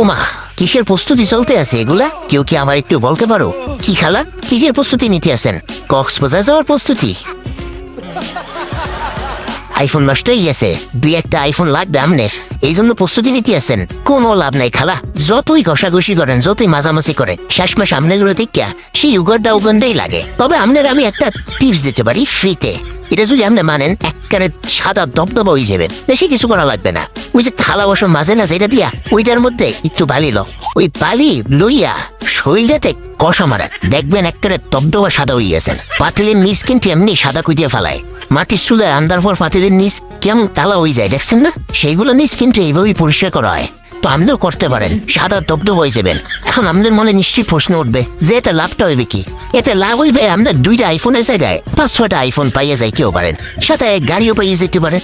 ওমা, কিসের প্রস্তুতি চলতে আছে এগুলা? কেউ কি আমার একটু বলতে পারো? কি খালা? কিসের প্রস্তুতি নিতে আছেন? কক্সবাজার যাওয়ার প্রস্তুতি? আইফোন নষ্ট হয়ে গেছে দুই একটা আইফোন লাগবে আমনের। এই জন্য প্রস্তুতি নিতে আছেন। কোনো লাভ নাই খালা। যতই ঘষাঘষি করেন, যতই মাঝামাঝি করেন শেষমেশ আমনেগুলো দেখা সেই উগরটা উগন্ডেই লাগে। তবে আমনের আমি একটা টিপস দিতে পারি ফ্রিতে এটা যদি আপনি মানেন, একবারে সাদা দবদবা হয়ে যাবেন। বেশি কিছু করা লাগবে না। ওই যে থালা বসন মাঝে না, যেটা দিয়া ওইটার মধ্যে একটু বালি লো ওই বালি লইয়া শরীরটাতে কষা মারেন দেখবেন একবারে দবদবা সাদা হয়ে গেছেন। পাতিলের নিচ কিন্তু এমনি সাদা কুইটিয়ে ফেলায়। মাটির চুলায় আন্দার পর পাতিলের নিচ কেমন তালা হয়ে যায়, দেখছেন না? সেইগুলো নিচ কিন্তু এইভাবেই পরিষ্কার করা হয়। তো আপনিও করতে পারেন, সাদা দবদব হয়ে যাবেন। এখন আমাদের মনে নিশ্চয়ই প্রশ্ন উঠবে, যে এটা লাভটা হইবে কি? এতে লাভ হইবে আমাদের দুইটা আইফোনের জায়গায়, পাঁচ ছয়টা আইফোন পাইয়ে যাইতেও পারেন, সাথে গাড়িও পাইয়ে যেতে পারেন।